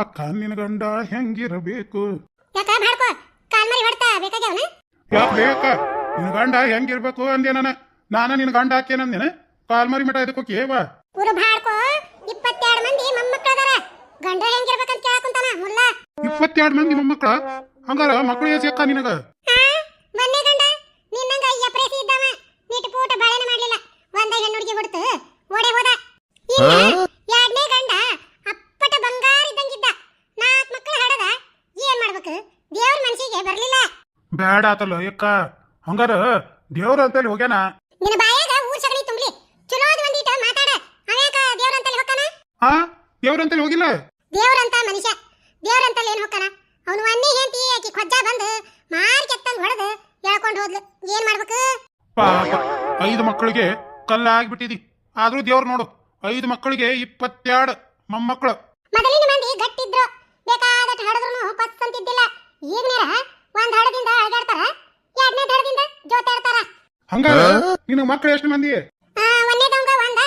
ಅಕ್ಕ ನಿನ್ನ ಗಂಡ ಹೆಂಗಿರಬೇಕು? ಯಾಕ ಮಾಡ್ಕೋ ಕಾಲ್ ಮರಿ ಹೊಡ್ತಾ ಬೇಕಾಗ್ಯಾವನ? ಯಾಕೆ ಬೇಕ ನಿನ್ನ ಗಂಡ ಹೆಂಗಿರ್ಬೇಕು ಅಂದೆ ನಾನು. ನಾನು ನಿನ್ನ ಗಂಡ ಹಾಕೇನಂದೇನ ಕಾಲ್ ಮರಿ ಮಠ ಇದಕ್ಕೆ ಕೇವ ಊರು ಬಾಳ್ಕೋ ಇಪ್ಪತ್ತೆರಡು ಮಂದಿ ಅದಾರ ಗಂಡ ಹೆಂಗಿರ್ಬೇಕಂತ ಕೇಳಕುಂತಾನ ಮುಲ್ಲ ಇಪ್ಪತ್ತೆರಡು ಮಂದಿ ಮೊಮ್ಮಕ್ಕಳ? ಹಂಗಾರ ಮಕ್ಕಳು ಏಸಿ ಅಕ್ಕ ನಿನಗ? ಮೊನ್ನೆ ಗಂಡ ನಿನ್ನಂಗ ಎಪ್ರೇಸಿ ಇದ್ದವ. ನೀಟ್ ಪೂಟ ಬಾಳೆನ ಮಾಡ್ಲಿಲ್ಲ. ಒಂದ ಹೆಣ್ಣು ಹುಡುಗಿ ಬಿಡ್ತು ಓಡೆ ಹೋದ ಗಂಡ ಅಪ್ಪಟ ಬಂಗಾರ ಇದ್ದಂಗಿದ್ದ ನಾಲ್ಕು ಮಕ್ಕಳು ಹಡದ ಏನ್ ಮಾಡ್ಬೇಕು ದೇವ್ರ ಮನ್ಸಿಗೆ ಬರ್ಲಿಲ್ಲ ಬ್ಯಾಡ ಆತಲ್ಲ ಯಕ್ಕ ಹಂಗಾರ ದೇವ್ರ ಅಂತೇಳಿ ಹೋಗ್ಯಾನ? ನಿನ್ನ ಬಾಯಾಗ ಊರ್ ಸಗಣಿ ತುಂಬಲಿ. ಅದ ಒಂದಿಟ ಮಾತಾಡ. ಅವ್ಯಾಕ ದೇವ್ರ ಹೇಳಿ ಹೊಕ್ಕನ ಆ? ದೇವ್ರ ಅಂತೇಳಿ ಹೋಗಿಲ್ಲ? ದೇವ್ರಂತ ಮನುಷ್ಯ. ದೇವ್ರಂತಲ್ಲಿ ಏನ್ ಹೋಗ್ತಾನ ಅವನು ಒಂದೇ ಹೆಂಡತಿ ಆಕಿ ಕೊಜ್ಜ ಬಂದು ಮಾರ್ ಕೆತ್ತಂಗ್ ಹೊಡೆದು ಹೇಳ್ಕೊಂಡು ಹೋದ್ಲು. ಏನ್ ಮಾಡ್ಬೇಕು? ಪಾಪ ಐದು ಮಕ್ಕಳಿಗೆ ಕಲ್ಲಾಗ್ಬಿಟ್ಟಿದಿ. ಆದ್ರೂ ದೇವ್ರ ನೋಡು ಐದು ಮಕ್ಕಳಿಗೆ ಇಪ್ಪತ್ತೆರಡು ಮೊಮ್ಮಕ್ಕಳು ಮೊದಲಿನ ಮಂದಿ ಗಟ್ಟಿದ್ರು. ಬೇಕಾದಷ್ಟು ಹಡದ್ರು ಪಸ್ ಅಂತಿದ್ದಿಲ್ಲ ಈಗ ನೇರ ಒಂದ್ ಹಡದಿಂದ ಅಳಗಾಡ್ತಾರ ಎರಡನೇ ಹಡದಿಂದ ಜೋತಾಡ್ತಾರ ಹಂಗಾರ ನಿನಗೆ ಮಕ್ಕಳು ಎಷ್ಟು ಮಂದಿ? ಆ, ಒಂದನೇದವಂಗ ಒಂದ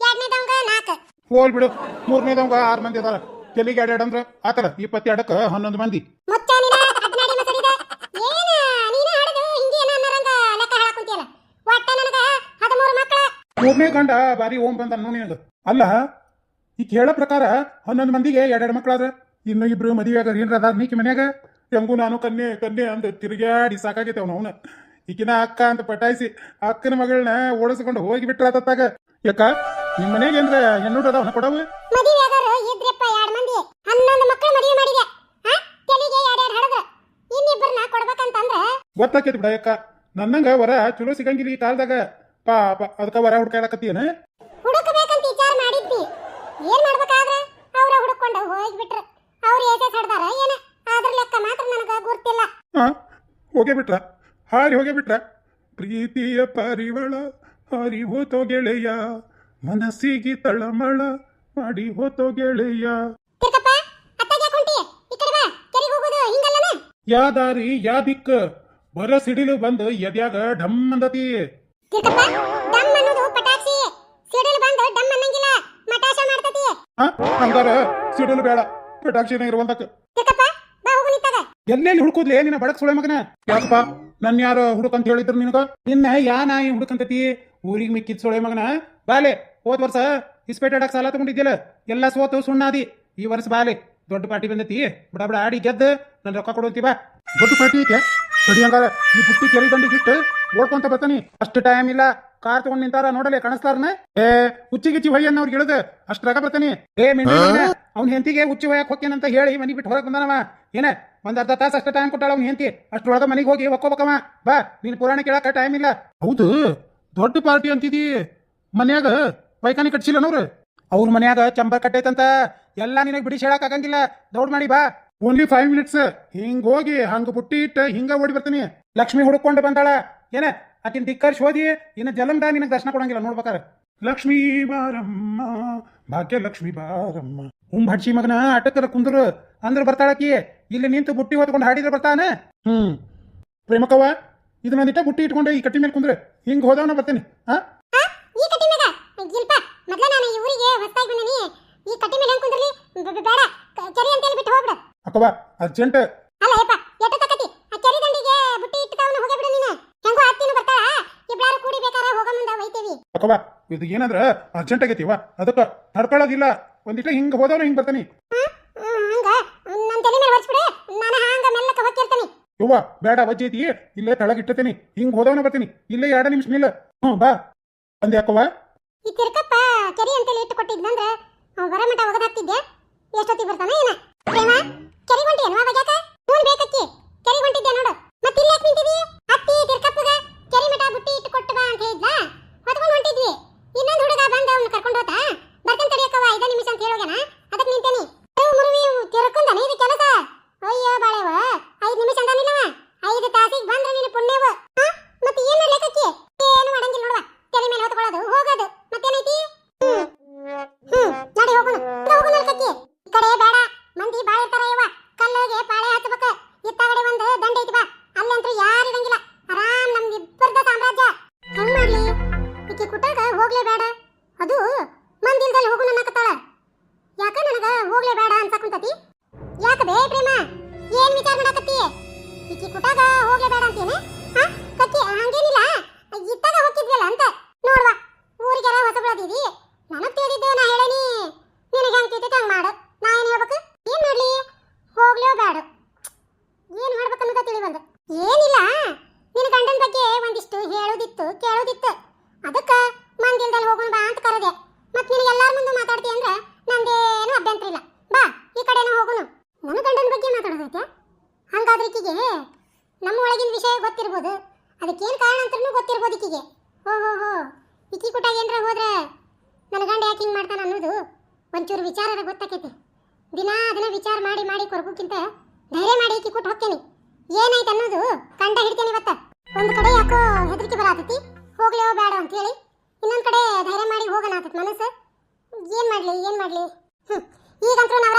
ಎರಡನೇದವಂಗ ನಾಲ್ಕು ಹೋಲ್ ಬಿಡು. ಮೂರನೇದವಂಗ ಆರು ಮಂದಿ ಅದಾರ. ತೆಲಿಗೆ ಎರಡೆರಡು ಅಂದ್ರ ಆತರ ಇಪ್ಪತ್ತೆರಡಕ್ಕೆ ಹನ್ನೊಂದು ಮಂದಿ. ಮುಚ್ಚ ನಿನ ಅಡ್ನಾಡಿ ಮಸಡಿದ ಏನ ನೀನ ಹಡದು ಹಿಂಗೆ ಏನ ಅನ್ನರಂಗ ಲೆಕ್ಕ ಹಾಕುಂತಿಯಲ್ಲ ಒಟ್ಟ ನನಗ ಹದಿಮೂರು ಮಕ್ಕಳ ಮೂರನೇ ಗಂಡ ಬಾರಿ ಓಂ ಬಂದ ನಿನಗ. ಅಲ್ಲ ಈ ಕೇಳೋ ಪ್ರಕಾರ ಹನ್ನೊಂದು ಮಂದಿಗೆ ಎರಡೆರಡು ಮಕ್ಕಳಾದ್ರ ಇನ್ನು ಇಬ್ರು ಮದುವೆ ಆಗ ಏನ್ರ ಅದಾರ ನೀಕಿ ಮನ್ಯಾಗ? ಹೆಂಗೂ ನಾನು ಕನ್ನೆ ಕನ್ನೆ ಅಂದ್ ತಿರುಗಾಡಿ ಸಾಕಾಗೈತೆ ಅವನು ಅವನ. ಈಕಿನ ಅಕ್ಕ ಅಂತ ಪಟಾಯಿಸಿ ಅಕ್ಕನ ಮಗಳನ್ನ ಓಡಿಸ್ಕೊಂಡು ಹೋಗಿ ಬಿಟ್ರ ತತ್ತಾಗ. ಯಾಕ? ನಿಮ್ಮ ಮನೆಗೆ ಏನ್ರ ಹೆಣ್ಣು ಅದಾವನ ಕೊಡವು? ಗೊತ್ತಾಕೈತಿ ಬಿಡ ಯಾಕ ನನ್ನಂಗ ವರ ಚಲೋ ಸಿಗಂಗಿಲ್ಲ ಈ ಕಾಲದಾಗ. ಪಾಪ ಅದಕ್ಕ ವರ ಹುಡ್ಕಾಡಕತ್ತೀನ ಹುಡುಕಬೇಕಂತ ವಿಚಾರ ಮಾಡಿದ್ವಿ. ಏನ್ ಮಾಡ್ಬೇಕಾದ್ರ? ಅವ್ರ ಹುಡುಕೊಂಡು ಹೋಗ್ಬಿಟ್ರು ಅವ್ರು ಏಟೆ ಹಡ್ದಾರ ಏನ? ಅದ್ರ ಲೆಕ್ಕ ಮಾತ್ರ ನನಗೆ ಗುರ್ತಿಲ್ಲ ಹಾ ಹೋಗೇ ಬಿಟ್ರ? ಹಾರಿ ಹೋಗೇ ಬಿಟ್ರ? ಪ್ರೀತಿಯ ಪರಿವಳ ಹಾರಿ ಹೋತೋ ಗೆಳೆಯ ಮನಸ್ಸಿಗೆ ತಳಮಳ ಮಾಡಿ ಹೋತೋ ಗೆಳೆಯ. ತಿರ್ಕಪ್ಪ ಅತ್ತಾಗ ಕುಂಟಿ ಈ ಕಡೆ ಬಾ ಕೆರೆಗೆ ಹೋಗೋದು ಹಿಂಗಲ್ಲನ? ಯಾ ದಾರಿ ಯಾ ದಿಕ್ಕ? ಬರ ಸಿಡಿಲು ಬಂದು ಎದ್ಯಾಗ ಢಮ್ ಅಂದತಿ? ಡಮ್ ಅನ್ನೋದು ಪಟಾಕ್ಷಿ. ಸಿಡಿಲು ಬಂದು ಡಮ್ ಅನ್ನಂಗಿಲ್ಲ ಮಟಾಶ ಮಾಡ್ತತಿ. ಹಾ ಹಂಗಾರ ಸಿಡಿಲು ಬೇಡ ಪಟಾಕ್ಷಿನ ಇರುವಂತಕ್ಕ ತಿರ್ಕಪ್ಪ ಬಾ ಹೋಗು ನಿಂತಾಗ ಎಲ್ಲೆಲ್ಲಿ ಹುಡುಕುದ್ಲೆ? ನಿನ್ನ ಬಡಕ್ ಸುಳೆ ಮಗನ? ಯಾಕಪ್ಪ? ನನ್ ಯಾರು ಹುಡುಕಂತ ಹೇಳಿದ್ರು ನಿನಗ? ನಿನ್ನ ಯಾ ನಾಯಿ ಹುಡುಕಂತತಿ? ಊರಿಗೆ ಮಿಕ್ಕಿದ್ ಸುಳೆ ಮಗನ? ಬಾಲೆ, ಹೋದ್ ವರ್ಷ ಇಸ್ಪೇಟ್ ಆಡಕ್ ಸಾಲ ತಗೊಂಡಿದ್ದಿಲ್ಲ ಎಲ್ಲ ಸೋತು ಸುಣ್ಣಾದಿ. ಈ ವರ್ಷ ಬಾಲೆ, ದೊಡ್ಡ ಪಾರ್ಟಿ ಬಂದತಿ. ಬಡ ಬಡ ಆಡಿ ಗೆದ್ದ ನನ್ ರೊಕ್ಕ ಬಾ. ದೊಡ್ಡ ಪಾರ್ಟಿ ಐತೆ? ಸರಿ ಹಂಗಾರ, ಈ ಪುಟ್ಟಿ ಕೆರಿ ದಂಡಿಗೆ ಇಟ್ಟು ಓಡ್ಕೊಂತ ಬರ್ತಾನಿ. ಅಷ್ಟು ಟೈಮ್ ಇಲ್ಲ. ಕಾರ್ ತಗೊಂಡ್ ನಿಂತಾರ ನೋಡಲೆ ಕಾಣಿಸ್ತಾರನ ಏ, ಹುಚ್ಚಿ ಗಿಚ್ಚಿ ಹೊಯ್ಯನ್ನ ಅವ್ರಿಗೆ ಹೇಳಿದ ಅಷ್ಟು ರಗ ಬರ್ತಾನಿ. ಏ ಮಿಂಡಿ ಅವ್ನ ಹೆಂತಿಗೆ ಹುಚ್ಚಿ ಹೋಯಕ್ ಹೋಗ್ತೇನಂತ ಹೇಳಿ ಮನಿ ಬಿಟ್ಟು ಹೊರಗೆ ಬಂದಾನವ. ಏನ? ಒಂದ್ ಅರ್ಧ ತಾಸು ಅಷ್ಟು ಟೈಮ್ ಕೊಟ್ಟಾಳ ಅವ್ನ ಹೆಂತಿ ಅಷ್ಟೊಳಗ ಮನೆಗೆ ಹೋಗಿ ಒಕ್ಕೋಬೇಕವ ಬಾ ನೀನ್ ಪುರಾಣ ಕೇಳಕ ಟೈಮ್ ಇಲ್ಲ. ಹೌದು ದೊಡ್ಡ ಪಾರ್ಟಿ ಅಂತಿದಿ. ಮನ್ಯಾಗ ಪೈಖಾನಿ ಕಟ್ಸಿಲ್ಲನವ್ರು ಅವ್ರ ಮನ್ಯಾಗ ಚಂಬರ್ ಕಟ್ಟೈತಂತ. ಎಲ್ಲ ನಿನಗೆ ಬಿಡಿಸಿ ಹೇಳಕ್ ಆಗಂಗಿಲ್ಲ. ದೌಡ್ ಮಾಡಿ ಬಾ. ಓನ್ಲಿ ಫೈವ್ ಮಿನಿಟ್ಸ್ ಹಿಂಗ್ ಹೋಗಿ ಹಂಗ ಬುಟ್ಟಿ ಇಟ್ಟ ಹಿಂಗ ಓಡಿ ಬರ್ತೀನಿ. ಲಕ್ಷ್ಮಿ ಹುಡುಕೊಂಡು ಬಂದಾಳ. ಏನ? ಆಕಿನ ಧಿಕ್ಕರ್ಸ್ ಓದಿ ಇನ್ನು ಜಲಂದ ನಿನಗೆ ದರ್ಶನ ಕೊಡಂಗಿಲ್ಲ ನೋಡ್ಬೇಕಾರೆ. ಲಕ್ಷ್ಮೀ ಬಾರಮ್ಮ ಭಾಗ್ಯ ಲಕ್ಷ್ಮೀ ಬಾರಮ್ಮ. ಹುಂ ಭಡ್ಸಿ ಮಗನ ಅಟಕರ ಕುಂದ್ರು ಅಂದ್ರೆ ಬರ್ತಾಳಕಿ. ಇಲ್ಲಿ ನಿಂತು ಬುಟ್ಟಿ ಹೊತ್ಕೊಂಡು ಹಾಡಿದ್ರೆ ಬರ್ತಾನೆ. ಹ್ಮ್. ಪ್ರೇಮಕವ್ವ ಇದನ್ನೊಂದಿಟ್ಟ ಬುಟ್ಟಿ ಇಟ್ಕೊಂಡು ಈ ಕಟ್ಟಿ ಮೇಲೆ ಕುಂದ್ರೆ. ಹಿಂಗ್ ಹೋದವನ ಬರ್ತೀನಿ. ಹಾ ಈ ಕಟ್ಟಿ ಮೊದಲ ನಾನು ಈ ಊರಿಗೆ ಹೊಸ್ತಾಗಿ ಬಂದನಿ ಈ ಕಟ್ಟಿ ಮೇಲೆ ಹೆಂಗ್ ಕುಂದ್ರಲಿ? ಬ- ಬ- ಬೇಡ. ಕ- ಕೆರೆ ಅಂತೇಳಿ ಬಿಟ್ಟು ಹೋಗ್ಬಿಡು. ಅಕ್ಕವ್ವ ಅರ್ಜೆಂಟ್. ಅಲ್ಲ ಯಪ್ಪ ಎಟ್ಟ ತಕತಿ ಆ ಕೆರೆ ದಂಡಿಗೆ ಬುಟ್ಟಿ ಇಟ್ಟವನು ಹೋಗೇ ಬಿಡು ನೀನು. ಹೆಂಗೋ ಬರ್ತಾಳ. ಇಬ್ರಾರು ಕೂಡಿ ಬೇಕಾರ ಹೋಗ ಮುಂದ ಒಯ್ತೇವಿ ಅಕ್ಕವ್ವ ಇದು ಏನಂದ್ರ ಅರ್ಜೆಂಟ್ ಆಗೈತಿವ ಅದಕ್ಕ ತಡ್ಕೊಳ್ಳೋದಿಲ್ಲ ಒಂದಿಟ್ಟ ಹಿಂಗ ಹೋದವನು ಹಿಂಗ್ ಬರ್ತಾನೆ. ಯವ್ವ ಬೇಡ ವಜ್ಜೆ ಐತಿ. ಇಲ್ಲೇ ತಳಗಿಟ್ಟತೇನಿ ಹಿಂಗ್ ಹೋದವನ ಬರ್ತೀನಿ. ಇಲ್ಲೇ ಎರಡ ನಿಮಿಷ ನಿಲ್ಲ. ಹ್ಞೂ ಬಾ. ಅಂದೆ ಅಕ್ಕವ್ವ ಈ ತಿರ್ಕಪ್ಪ ಕೆರಿ ಅಂತೇಳಿ ಇಟ್ಟು ಕೊಟ್ಟಿದ್ನಂದ್ರ ಅವ್ ಬರ ಮಟ ಒಗದ ಹಾಕ್ತಿದ್ದೆ ಎಷ್ಟೊತ್ತಿಗೆ ಬರ್ತಾನೆ ಏನ? ಬೇಡ ನಮ್ಮ ಒಳಗಿನ ವಿಷಯ ಗೊತ್ತಿರ್ಬೋದು. ಅದಕ್ಕೇನು ಕಾರಣ ಅಂತ ಗೊತ್ತಿರ್ಬೋದು ಇಕ್ಕಿಗೆ ಹೋ ಹೋ. ಹೋ ಇಕ್ಕಿ ಕೊಟ್ಟಾಗ ಏನರ ಹೋದ್ರೆ ನನ್ನ ಗಂಡ ಯಾಕೆ ಹಿಂಗೆ ಮಾಡ್ತಾನೆ ಅನ್ನೋದು ಒಂಚೂರು ವಿಚಾರ ಗೊತ್ತಾಕೈತಿ. ದಿನ ಅದನ್ನ ವಿಚಾರ ಮಾಡಿ ಮಾಡಿ ಕೊರಗೋಕ್ಕಿಂತ ಧೈರ್ಯ ಮಾಡಿ ಇಕ್ಕಿ ಕೊಟ್ಟು ಹೋಗ್ತೇನೆ ಏನಾಯ್ತು ಅನ್ನೋದು ಕಂಡ ಹಿಡ್ತೇನೆ ಇವತ್ತ. ಒಂದು ಕಡೆ ಯಾಕೋ ಹೆದರಿಕೆ ಬರತೈತಿ. ಹೋ ಬೇಡ ಅಂತ ಹೇಳಿ. ಇನ್ನೊಂದು ಕಡೆ ಧೈರ್ಯ ಮಾಡಿ ಹೋಗೋಣ ಆತೈತಿ ಮನಸ್ಸು. ಏನು ಮಾಡಲಿ ಏನು ಮಾಡಲಿ? ಹ್ಞೂ ಈಗಂತೂ ನಾವು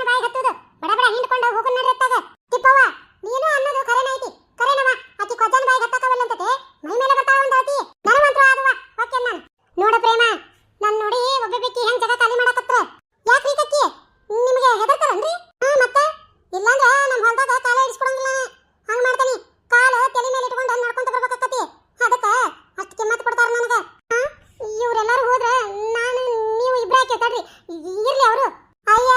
ಏನು ಬಾಯಿ ಹತ್ತುದು. ಬಡಬಡ ಹಿಂಡ್ಕೊಂಡು ಹೋಗು ನಡ್ರತ್ತಾಗ ತಿಪ್ಪವ್ವ, ನೀನು ಅನ್ನೋದು ಕರೆನ ಐತಿ. ಕರೆನವ ಆಕಿ ಕೊಜ್ಜನ ಬಾಯಿ ಹತ್ತಕವಲ್ಲಂತತೆ ಮೈ ಮೇಲೆ ಬರ್ತಾವ ಒಂದು ಆತಿ ನನವಂತ್ರ ಆದವ ಓಕೆ ನಾನು ನೋಡ ಪ್ರೇಮ, ನಾನು ನೋಡಿ ಒಬ್ಬಬೇಕಿ ಹೆಂಗ್ ಜಗ ಖಾಲಿ ಮಾಡಕತ್ರ. ಯಾಕ್ರಿ ಕಕ್ಕಿ ನಿಮಗೆ ಹೆದರ್ತಾರನ್ರಿ? ಹಾ ಮತ್ತೆ? ಇಲ್ಲಾಂದ್ರೆ ನಮ್ಮ ಹೊಲದಾಗ ಕಾಲ ಇಡಿಸ್ಕೊಡಂಗಿಲ್ಲ ಹಂಗ ಮಾಡ್ತಾನಿ. ಕಾಲ ತಲೆ ಮೇಲೆ ಇಟ್ಕೊಂಡು ನಡ್ಕೊಂತ ಬರ್ಬೇಕಾಕತಿ ಅದಕ್ಕ ಅಷ್ಟು ಕಿಮ್ಮತ್ ಕೊಡ್ತಾರ ನನಗೆ. ಇವರೆಲ್ಲರೂ ಹೋದ್ರೆ ನಾನು, ನೀವು ಇಬ್ಬರೇ ಕೇಳ್ತಾಡ್ರಿ ಇರ್ಲಿ ಅವರು. ಅಯ್ಯ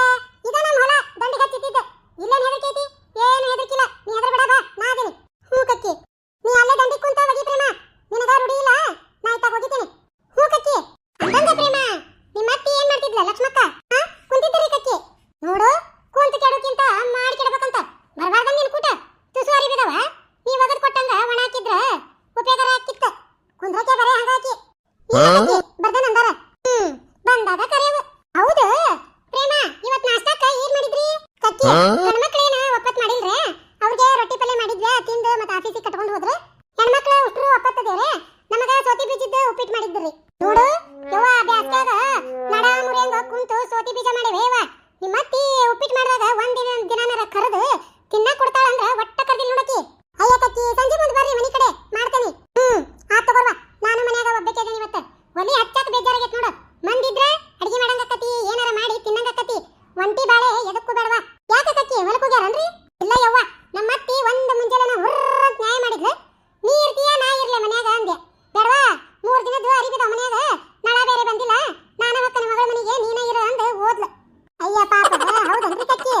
Huh? ஒன்று கட்சியே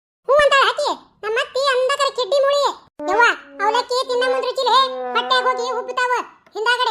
ಹೋಗಿ ಉಬ್ಬುತ್ತಾವ ಹಿಂದಾಗಡೆ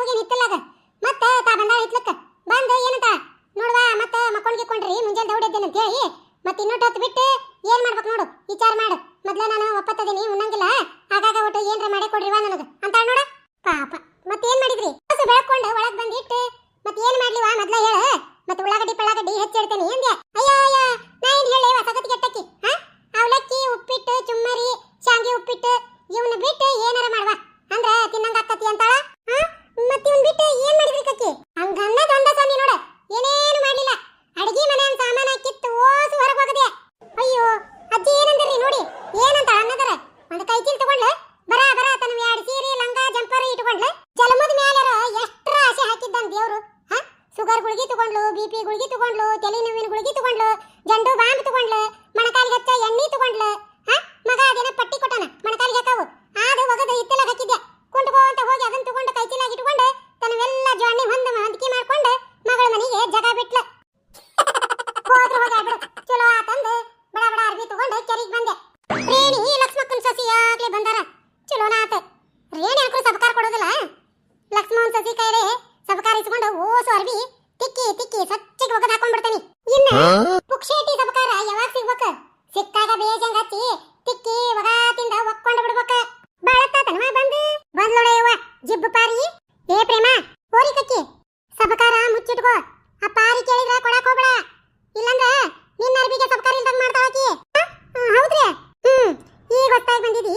ಹೋಗಿ ನಿತ್ತಲಾಗ ಮತ್ತೆ ತಾ ಬಂದಾಳ ಇತ್ಲಕ್ಕ ಬಂದು ಏನಂತ ನೋಡ್ವಾ, ಮತ್ತೆ ಮಕ್ಕೊಂಡ್ಗೆ ಕೊಂಡ್ರಿ ಮುಂಜಾನೆ ದೌಡೆದ್ದೇನೆ ಅಂತ ಹೇಳಿ, ಮತ್ತೆ ಇನ್ನೊಟ್ಟು ಹೊತ್ತು ಬಿಟ್ಟು ಸಚ್ಚಿಗೆ ಒಗದ ಹಾಕೊಂಡ್ಬಿಡ್ತೀನಿ. ಇನ್ನ ಪುಕ್ಷೇಟಿ ಸಬಕಾರ ಯಾವಾಗ ಸಿಗ್ಬೇಕ? ಸಿಕ್ಕಾಗ ಬೇಜಂಗ ಹಚ್ಚಿ ತಿಕ್ಕಿ ಒಗಾತಿಂದ ಒಕ್ಕೊಂಡು ಬಿಡ್ಬೇಕ. ಬಾಳತ್ತಾತನವ ಬಂದು? ಬಂದ್ಲೋಡೆಯವ್ವ ಜಿಬ್ಬು ಪಾರಿ. ಏ ಪ್ರೇಮ ಓರಿ ಕಕ್ಕಿ. ಸಬಕಾರ ಮುಚ್ಚಿಟ್ಕೋ. ಆ ಪಾರಿ ಕೇಳಿದ್ರ ಕೊಡಕ್ ಹೋಗ್ಬೇಡ. ಇಲ್ಲಂದ್ರ ನಿನ್ನ ಅರ್ಬಿಗೆ ಸಬಕಾರ ಇಲ್ದಾಗ ಮಾಡ್ತಾವಾಕಿ ಹೌದ್ರಿ? ಹ್ಮ್ ಈಗ ಗೊತ್ತಾಗಿ ಬಂದಿದಿ.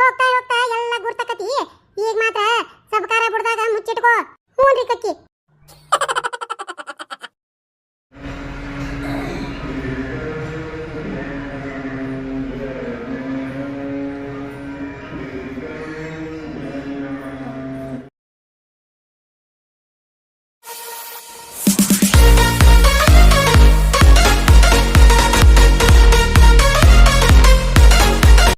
ಹೋಗ್ತಾ ಹೋಗ್ತಾ ಎಲ್ಲ ಗುರ್ತಕತಿ ಈಗ ಮಾತ್ರ ಸಬಕಾರ ಬಿಡ್ದಾಗ ಮುಚ್ಚಿಟ್ಕೋ. ಹ್ಞೂ ರೀ ಕಕ್ಕಿ.